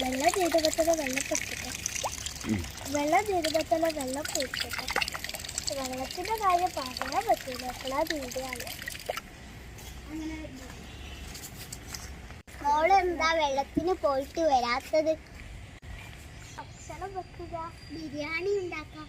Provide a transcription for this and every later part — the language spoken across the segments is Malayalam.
വെള്ള ചെയ്തപത്തല വെള്ളപ്പെട്ടിട്ട്. വെള്ള ചെയ്തപത്തല വെള്ളം പൊട്ടിട്ട് വെള്ളത്തിന്റെ കാര്യം പറയാൻ പറ്റില്ല. എപ്പോഴാ തീരുവാണ് മോളെന്താ വെള്ളത്തിന് പോയിട്ട് വരാത്തത്? ഭക്ഷണം വെക്കുക ബിരിയാണി ഉണ്ടാക്കാം.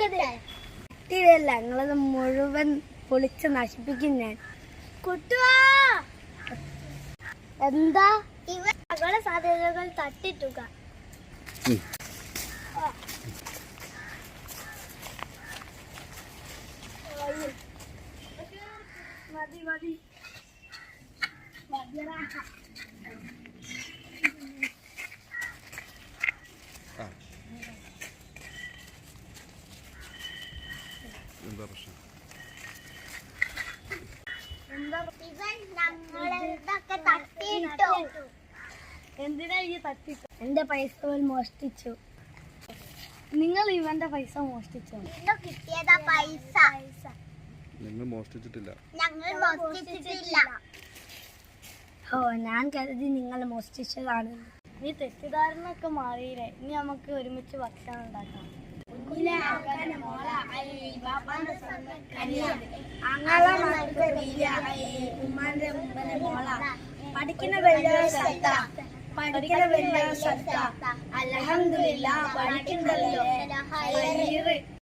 തരാം. ഞങ്ങളത് നിങ്ങളത് മുഴുവൻ പൊളിച്ച് നശിപ്പിക്കും ഞാൻ കുട്ടുവാ എന്താ ഇവ സകല സാധ്യതകൾ തട്ടിട്ടുക. അയ്യോ. മതി മതി എന്താ പ്രശ്നം? എന്തിനാ ഈ തട്ടിട്ടു? എന്റെ പൈസ മോഷ്ടിച്ചു. നിങ്ങൾ ഇവന്റെ പൈസ മോഷ്ടിച്ചു? കിട്ടിയതാ പൈസ. നിങ്ങൾ മോഷ്ടിച്ചിട്ടില്ല. ഞങ്ങൾ മോഷ്ടിച്ചിട്ടില്ല. ഓ ഞാൻ കരുതി നിങ്ങൾ മോഷ്ടിച്ചതാണ്. നീ തെറ്റിദ്ധാരണയൊക്കെ മാറിയില്ലേ? ഇനി നമുക്ക് ഒരുമിച്ച് ഭക്ഷണം ഉണ്ടാക്കാം. പഠിക്കുന്ന വലിയ ശ്രദ്ധ പഠിക്കുന്ന വലിയ ശ്രദ്ധ അലഹമില്ല പഠിക്കുന്നല്ലോ